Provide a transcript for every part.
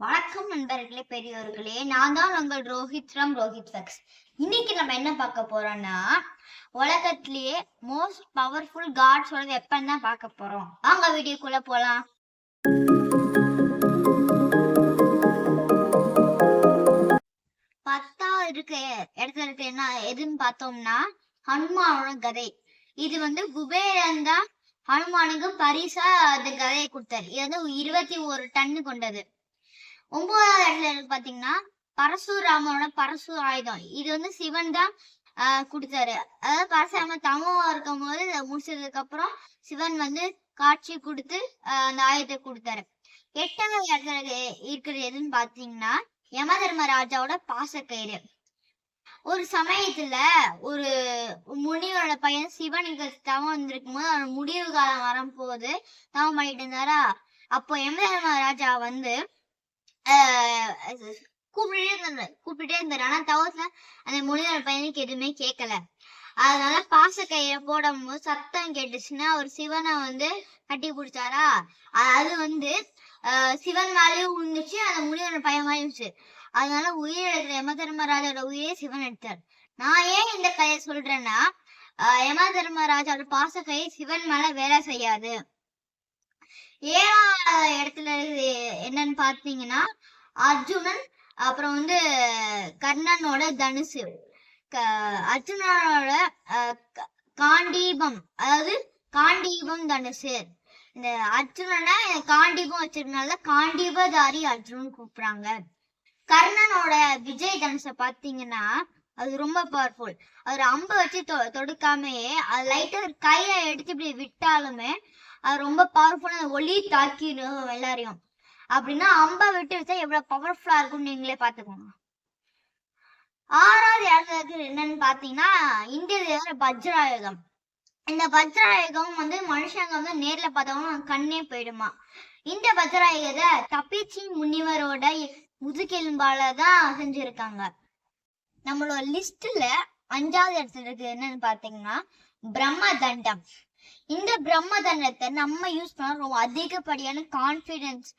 வணக்கம் நண்பர்களே பெரியோர்களே. நான் தான் உங்கள் ரோஹித் ஃப்ரம் ரோஹித் ஃபெக்ஸ் இன்னைக்கு நம்ம என்ன பார்க்க போறோம்னா உலகத்திலேயே மோஸ்ட் பவர்ஃபுல் காட்ஸோட வெப்பன் தான் பார்க்க போறோம். வாங்க வீடியோக்குள்ள போலாம். பத்தாவது இருக்க இடத்துல இருக்க என்ன எதுன்னு பார்த்தோம்னா ஹனுமானோட கதை. இது வந்து குபேரன் தான் ஹனுமானுக்கு பரிசா அந்த கதையை கொடுத்தாரு. இது வந்து இருபத்தி ஒரு டன்னு கொண்டது. ஒன்பதாவது இடத்துல பாத்தீங்கன்னா பரசுராமனோட பரசு ஆயுதம். இது வந்து சிவன் தான் ஆஹ் கொடுத்தாரு. அதாவது பரசுராம தமவா இருக்கும் போது இதை முடிச்சதுக்கு அப்புறம் சிவன் வந்து காட்சி கொடுத்து அந்த ஆயுதத்தை கொடுத்தாரு. எட்டாவது இடத்துல இருக்கிறது எதுன்னு பாத்தீங்கன்னா யம தர்மராஜாவோட பாசக்கயிறு. ஒரு சமயத்துல ஒரு முனிவரோட பையன் சிவனுக்கு தவம் வந்திருக்கும் போது அவன் முடிவு காலம் வரும்போது தவம் பண்ணிட்டு இருந்தாரா? அப்போ யம தர்மராஜா வந்து கூப்பிட்டுட்டே இருந்தாரு கூப்பிட்டுட்டே இருந்தாரு ஆனா தவத்துல அந்த முனிவர் பையனுக்கு எதுவுமே கேட்கல அதனால பாசக்கயிறை போடும்போது சத்தம் கேட்டுச்சுன்னா அவர் சிவனை வந்து கட்டி பிடிச்சாரா? அது வந்து சிவன் மேலேயும் விழுந்துச்சு அந்த முனிவர் பையன் மாதிரி இருந்துச்சு அதனால உயிர் எடுக்கிற யம தர்மராஜோட உயிரே சிவன் எடுத்தார். நான் ஏன் இந்த கதையை சொல்றேன்னா யம தர்மராஜோட கை சிவன் மேல வேலை செய்யாது. ஏழாவது இடத்துல என்னன்னு பாத்தீங்கன்னா அர்ஜுனன் அப்புறம் வந்து கர்ணனோட தனுசு. க- அர்ஜுனனோட க- காண்டீபம். அதாவது காண்டீபம் தனுசு. இந்த அர்ஜுனனை காண்டீபம் வச்சிருக்கனால காண்டீபதாரி அர்ஜுனன் கூப்பிடுறாங்க. கர்ணனோட விஜய் தனுஷை பாத்தீங்கன்னா அது ரொம்ப பவர்ஃபுல் அவர் அம்ப வச்சு தொ- தொடுக்காமையே அது லைட்டா கையில எடுத்து இப்படி விட்டாலுமே அது ரொம்ப பவர்ஃபுல்லாக ஒளி தாக்கிடும் எல்லாரையும். அப்படின்னா அம்பை விட்டு வச்சா எவ்வளவு பவர்ஃபுல்லா இருக்கும்னு நீங்களே பாத்துக்கோங்க ஆறாவது இடத்துல இருக்கிறது என்னன்னு பாத்தீங்கன்னா இந்திய தேவர வஜ்ராயுதம். இந்த வஜ்ராயுதம் வந்து மனுஷங்க வந்து நேர்ல பார்த்தவங்க கண்ணே போயிடுமா? இந்த வஜ்ராயுதத்தை தப்பிச்சி முனிவரோட முதுகெலும்பால தான் செஞ்சிருக்காங்க. நம்மளோட லிஸ்ட்ல அஞ்சாவது இடத்துல இருக்கு என்னன்னு பாத்தீங்கன்னா பிரம்ம தண்டம் இந்த பிரம்ம தண்டத்தை நம்ம யூஸ் பண்ண ரொம்ப அதிகப்படியான கான்பிடன்ஸ்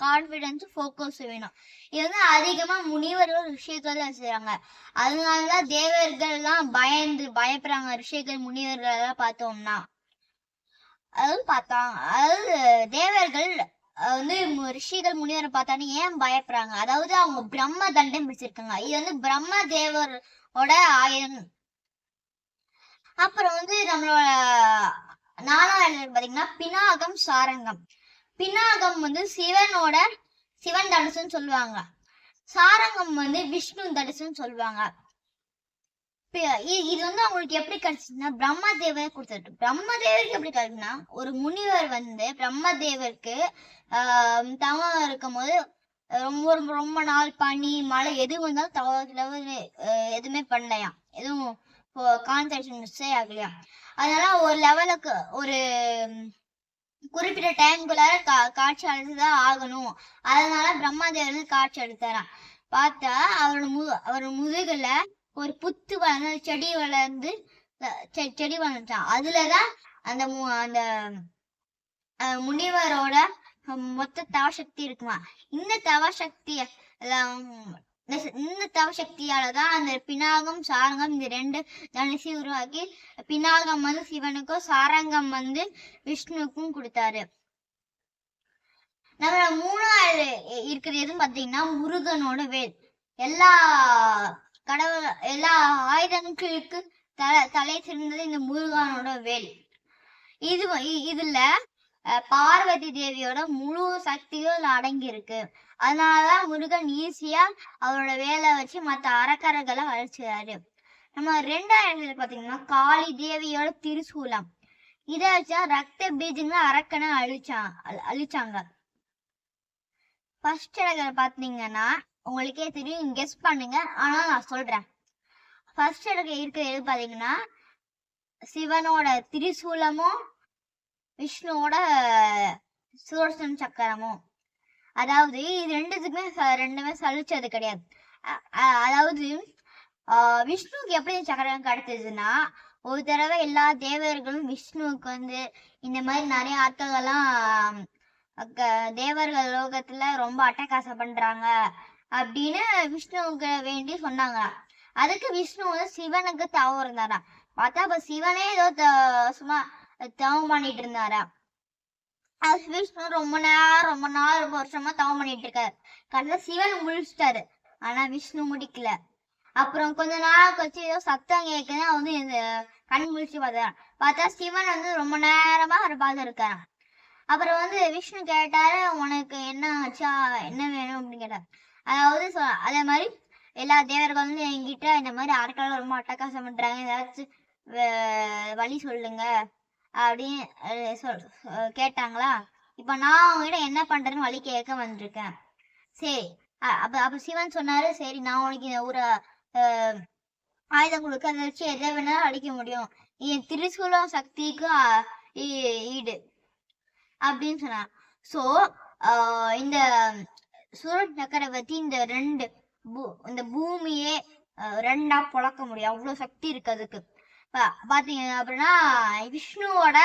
கான்பிடன்ஸ் ஃபோக்கஸ் வேணும். இது வந்து அதிகமா முனிவர்கள் ரிஷிகள் செய்யறாங்க அதனாலதான் தேவர்கள் எல்லாம் பயந்து பயப்படுறாங்க. ரிஷிகள் முனிவர்கள் எல்லாம் பார்த்தோம்னா. அதாவது பார்த்தா அதாவது தேவர்கள் வந்து ரிஷிகள் முனிவரை பார்த்தானே ஏன் பயப்படுறாங்க? அதாவது அவங்க பிரம்ம தண்டம் வச்சிருக்காங்க இது வந்து பிரம்ம தேவரோட ஆயுதம். அப்புறம் வந்து நம்மளோட நாலாவது பாத்தீங்கன்னா பினாகம் சாரங்கம். பினாகம் வந்து சிவனோட சிவன் தனுசுன்னு சொல்லுவாங்க. சாரங்கம் வந்து விஷ்ணு தனுசுன்னு சொல்லுவாங்க. இது வந்து அவங்களுக்கு எப்படி கிடைச்சுன்னா பிரம்மதேவர் கொடுத்தாரு பிரம்மதேவருக்கு எப்படி கிடைச்சுன்னா ஒரு முனிவர் வந்து பிரம்மதேவருக்கு ஆஹ் தவம் இருக்கும்போது ரொம்ப ரொம்ப ரொம்ப நாள் பனி மழை எது வந்தாலும் தவ வந்து, எதுவுமே பண்ணலையாம் எதுவும் கான்சன்ட்ரேஷன் மிஸ்ஸே ஆகலையா? அதனால ஒரு லெவலுக்கு ஒரு குறிப்பிட்ட டைம்குள்ளார கா காட்சி அளிச்சுதான் ஆகணும். அதனால பிரம்மாதேவர் வந்து காட்சி எடுத்தாராம் பார்த்தா அவரோட மு அவரோட முதுகுல ஒரு புத்து வளர்ந்து செடி வளர்ந்து செ- செடி வளர்ந்துச்சான் அதுலதான் அந்த மு- அந்த முனிவரோட மொத்த தவசக்தி இருக்குமா? இந்த தவசக்தி எல்லாம் இந்த இந்த தவசக்தியால தான் அந்த பினாகம் சாரங்கம் இந்த ரெண்டு தனுசி உருவாக்கி பினாகம் வந்து சிவனுக்கும் சாரங்கம் வந்து விஷ்ணுவுக்கும் கொடுத்தாரு. நம்ம மூணாவது இருக்கிறது எதுன்னு பாத்தீங்கன்னா முருகனோட வேல். எல்லா கடவுள் எல்லா ஆயுதங்களுக்கு தலை தலை சிறந்தது இந்த முருகனோட வேல். இது இ- இதுல பார்வதி தேவியோட முழு சக்தியும் இதுல அடங்கி இருக்கு அதனாலதான் முருகன் ஈஸியா அவரோட வேலை வச்சு மத்த அறக்கரைகளை அழிச்சாரு நம்ம ரெண்டாயிரத்துல பாத்தீங்கன்னா காளி தேவியோட திருசூலம். இதை வச்சா ரத்த பீஜங்களை அரக்கனை அழிச்சா அழிச்சாங்க. ஃபர்ஸ்ட் இடங்கள் பாத்தீங்கன்னா உங்களுக்கே தெரியும் கெஸ் பண்ணுங்க. ஆனால் நான் சொல்றேன். ஃபர்ஸ்ட் இடத்துல இருக்கிற எது பாத்தீங்கன்னா சிவனோட திரிசூலமும் விஷ்ணுவோட சுதர்சன சக்கரமும். அதாவது இது ரெண்டுத்துக்குமே ச- ரெண்டுமே சலிச்சது கிடையாது. அதாவது விஷ்ணுவுக்கு எப்படி சக்கரம் கிடைச்சதுன்னா ஒரு தடவை எல்லா தேவர்களும் விஷ்ணுவுக்கு வந்து இந்த மாதிரி நிறைய ஆட்கள்லாம் அக்க- தேவர்கள் லோகத்துல ரொம்ப அட்டகாசம் பண்றாங்க. அப்படின்னு விஷ்ணுவுக்கு வேண்டி சொன்னாங்க. அதுக்கு விஷ்ணு வந்து சிவனுக்கு தவம் இருந்தாரா? பார்த்தா அப்ப சிவனே ஏதோ த- சும்மா தவம் பண்ணிட்டு இருந்தாரா? அது விஷ்ணு ரொம்ப நேரம் ரொம்ப நாள் ரொம்ப வருஷமா தவம் பண்ணிட்டு இருக்காரு. கடைசியில சிவன் முழிச்சிட்டாரு. ஆனா விஷ்ணு முடிக்கல. அப்புறம் கொஞ்ச நாள் கழிச்சு ஏதோ சத்தம் கேட்குது அவன் வந்து கண் முழிச்சு பார்த்தாராம் பார்த்தா சிவன் வந்து ரொம்ப நேரமா அவரை பார்த்து இருக்காராம் அப்புறம் வந்து விஷ்ணு கேட்டாரு உனக்கு என்ன ஆச்சா? என்ன வேணும்? அப்படின்னு கேட்டார். அதாவது சொ- அதே மாதிரி எல்லா தேவர்களும் என்கிட்ட இந்த மாதிரி ஆட்கள் ரொம்ப அட்டகாசம் பண்றாங்க. ஏதாச்சும் வழி சொல்லுங்க அப்படின்னு சொல் கேட்டாங்களா? இப்ப நான் உங்ககிட்ட என்ன பண்றேன்னு வழி கேட்க வந்திருக்கேன். சரி அப்ப அப்ப சிவன் சொன்னாரு சரி நான் உனக்கு இந்த ஒரு ஆயுதம் கொடுக்க அதை வச்சு எதை வேணாலும் அடிக்க முடியும். என் திரிசூலம் சக்திக்கு ஈ- ஈடு. அப்படின்னு சொன்னான். சோ இந்த சூரத் சக்கரவர்த்தி இந்த ரெண்டு இந்த பூமியே ரெண்டா பொளக்க முடியும். அவ்வளவு சக்தி இருக்கு அதுக்கு. பாத்தீங்க அப்படின்னா விஷ்ணுவோட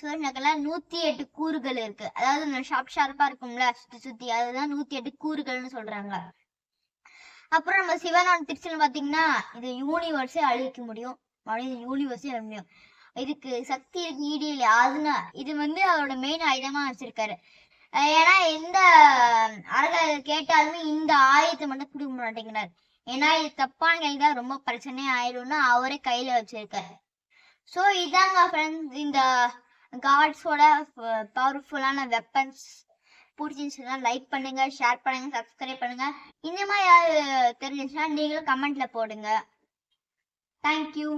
சூரத் சக்கரல நூத்தி எட்டு கூறுகள் இருக்கு. அதாவது இந்த ஷார்ப் ஷார்ப்பா இருக்கும்ல சுத்தி சுத்தி. அதுதான் நூத்தி எட்டு கூறுகள்னு சொல்றாங்க. அப்புறம் நம்ம சிவனோட திருச்சல் பாத்தீங்கன்னா இது யூனிவர்ஸே அழிக்க முடியும். மனித யூனிவர்ஸே அழிக்க முடியும். இதுக்கு சக்தி இருக்கு ஈடு இல்லையா? அதுனா இது வந்து அவரோட மெயின் ஆயுதமா வச்சிருக்காரு. ஏன்னா எந்த அரசர் கேட்டாலுமே இந்த ஆயுதத்தை மட்டும் கொடுக்க மாட்டேங்கிறார். ஏன்னா இது தப்பான கையில் தான் ரொம்ப பிரச்சனை ஆயிடும்னு அவரே கையில வச்சிருக்காரு. ஸோ இதாங்க ஃப்ரெண்ட்ஸ் இந்த காட்ஸோட பவர்ஃபுல்லான வெப்பன்ஸ் பிடிச்சிருந்துச்சுன்னா லைக் பண்ணுங்க ஷேர் பண்ணுங்க சப்ஸ்கிரைப் பண்ணுங்க. இந்த மாதிரி யாரு தெரிஞ்சிச்சுன்னா நீங்களும் கமெண்ட்ல போடுங்க. தேங்க்யூ